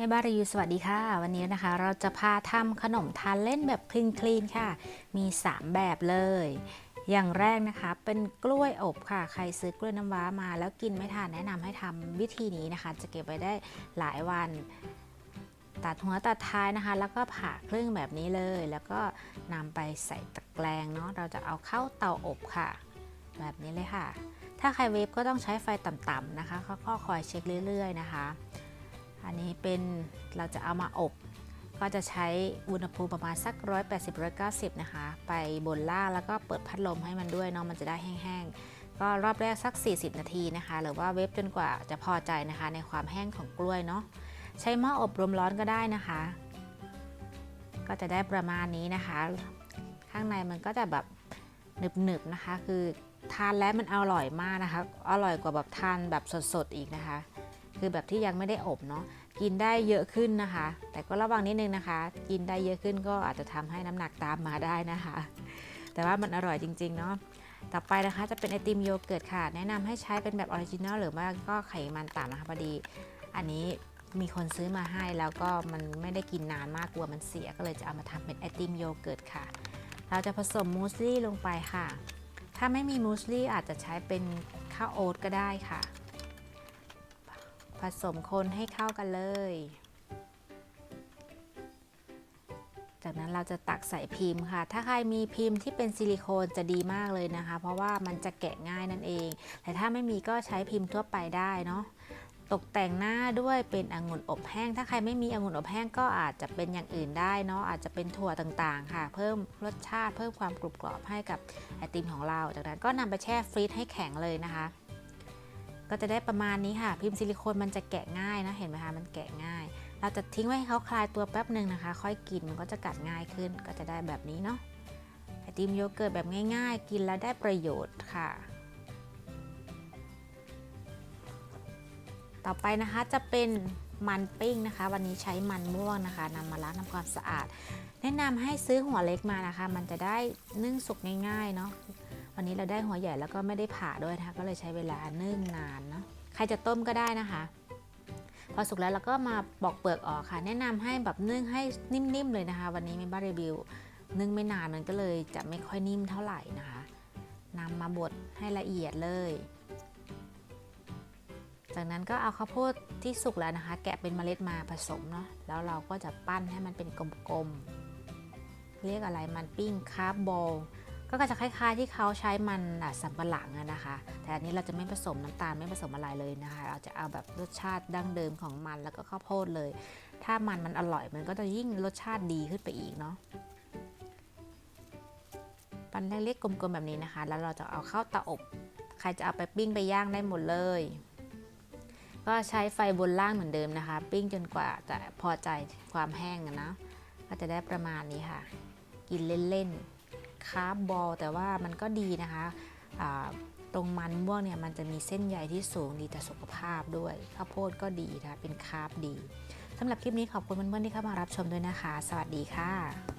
แม่บ้ารีวิวสวัสดีค่ะ วันนี้นะคะ เราจะพาทำขนมทานเล่นแบบคลีนคลีนค่ะ มี 3 แบบเลย อย่างแรกนะคะเป็นกล้วยอบค่ะ ใครซื้อกล้วยน้ำว้ามา แล้วกินไม่ทานแนะนำให้ทำวิธีนี้นะคะ จะเก็บไว้ได้หลายวัน ตัดหัวตัดท้ายนะคะ แล้วก็ผ่าครึ่งแบบนี้เลย แล้วก็นำไปใส่ตะแกรงเนาะเราจะเอาเข้าเตาอบค่ะ แบบนี้เลยค่ะ ถ้าใครเวฟก็ต้องใช้ไฟต่ำๆนะคะก็คอยเช็คเรื่อย ๆ นะคะ อันนี้เป็นเราจะเอามาอบ ก็จะใช้อุณหภูมิประมาณสัก 180-190 นะคะ ไปบนล่างแล้วก็เปิดพัดลมให้มันด้วยเนาะมันจะได้แห้งๆ ก็รอบแรกสัก 40 นาทีนะคะ หรือว่าเวฟจนกว่าจะพอใจนะคะ ในความแห้งของกล้วยเนาะใช้หม้ออบรมร้อนก็ได้นะคะ ก็จะได้ประมาณนี้นะคะ ข้างในมันก็จะแบบหนึบๆนะคะ คือทานแล้วมันอร่อยมากนะคะ อร่อยกว่าแบบทานแบบสดๆอีกนะคะ คือแบบที่ยังไม่ได้อบเนาะกินได้เยอะขึ้นนะคะ แต่ก็ระวังนิดนึงนะคะ กินได้เยอะขึ้นก็อาจจะทำให้น้ำหนักตามมาได้นะคะ แต่ว่ามันอร่อยจริง ๆ เนาะต่อไปนะคะจะเป็นไอติมโยเกิร์ตค่ะ แนะนำให้ใช้เป็นแบบออริจินอลหรือว่าก็ไขมันต่ำนะคะพอดี อันนี้มีคนซื้อมาให้แล้วก็มันไม่ได้กินนานมากกลัวมันเสียก็เลยจะเอามาทำเป็นไอติมโยเกิร์ตค่ะ เราจะผสมมูสลี่ลงไปค่ะ ถ้าไม่มีมูสลี่อาจจะใช้เป็นข้าวโอ๊ตก็ได้ค่ะ ผสมคนให้เข้ากันเลย จากนั้นเราจะตักใส่พิมพ์ค่ะ ถ้าใครมีพิมพ์ที่เป็นซิลิโคนจะดีมากเลยนะคะ เพราะว่ามันจะแกะง่ายนั่นเอง แต่ถ้าไม่มีก็ใช้พิมพ์ทั่วไปได้เนาะ ตกแต่งหน้าด้วยเป็นองุ่นอบแห้ง ถ้าใครไม่มีองุ่นอบแห้งก็อาจจะเป็นอย่างอื่นได้เนาะ อาจจะเป็นถั่วต่างๆ ค่ะ เพิ่มรสชาติเพิ่มความกรุบกรอบให้กับไอติมของเรา จากนั้นก็นำไปแช่ฟรีซให้แข็งเลยนะคะ ก็จะได้ประมาณนี้ค่ะ พิมพ์ซิลิโคนมันจะแกะง่ายนะเห็นไหมคะมันแกะง่าย เราจะทิ้งไว้ให้เขาคลายตัวแป๊บหนึ่งนะคะ ค่อยกินมันก็จะกัดง่ายขึ้น ก็จะได้แบบนี้เนาะไอติมโยเกิร์ตแบบง่าย ๆ กินแล้วได้ประโยชน์ค่ะ ต่อไปนะคะจะเป็นมันปิ้งนะคะ วันนี้ใช้มันม่วงนะคะนำมาล้างทำความสะอาด แนะนำให้ซื้อหัวเล็กมานะคะ มันจะได้นึ่งสุกง่ายๆเนาะ วันนี้เราได้หัวใหญ่แล้วก็ไม่ได้ผ่าด้วยนะคะ ก็เลยใช้เวลานึ่งนานเนาะ ใครจะต้มก็ได้นะคะ พอสุกแล้วเราก็มาปอกเปลือกออกค่ะ แนะนำให้แบบนึ่งให้นิ่มๆเลยนะคะ วันนี้มีบ้ารีวิวนึ่งไม่นานมันก็เลยจะไม่ค่อยนิ่มเท่าไหร่นะคะนำมาบดให้ละเอียดเลย จากนั้นก็เอาข้าวโพดที่สุกแล้วนะคะ แกะเป็นเมล็ดมาผสมเนาะ แล้วเราก็จะปั้นให้มันเป็นกลมๆ เรียกอะไรมันปิ้งคาร์บบอล ก็จะคล้ายๆที่เขาใช้มันสับปะหลังนะคะ แต่อันนี้เราจะไม่ผสมน้ำตาลไม่ผสมอะไรเลยนะคะ เราจะเอาแบบรสชาติดั้งเดิมของมันแล้วก็ข้าวโพดเลย ถ้ามันมันอร่อยมันก็จะยิ่งรสชาติดีขึ้นไปอีกเนาะปันเล็กๆกลมๆแบบนี้นะคะ แล้วเราจะเอาเข้าเตาอบ ใครจะเอาไปปิ้งไปย่างได้หมดเลย ก็ใช้ไฟบนล่างเหมือนเดิมนะคะ ปิ้งจนกว่าจะพอใจความแห้งนะ ก็จะได้ประมาณนี้ค่ะ กินเล่นๆ คาร์บบอลแต่ว่ามันก็ดีนะคะตรงมันม่วงเนี่ยมันจะมีเส้นใยที่สูงดีต่อสุขภาพด้วย ข้าวโพดก็ดีนะคะเป็นคาร์บดีสำหรับคลิปนี้ขอบคุณเพื่อนๆที่เข้ามารับชมด้วยนะคะ สวัสดีค่ะ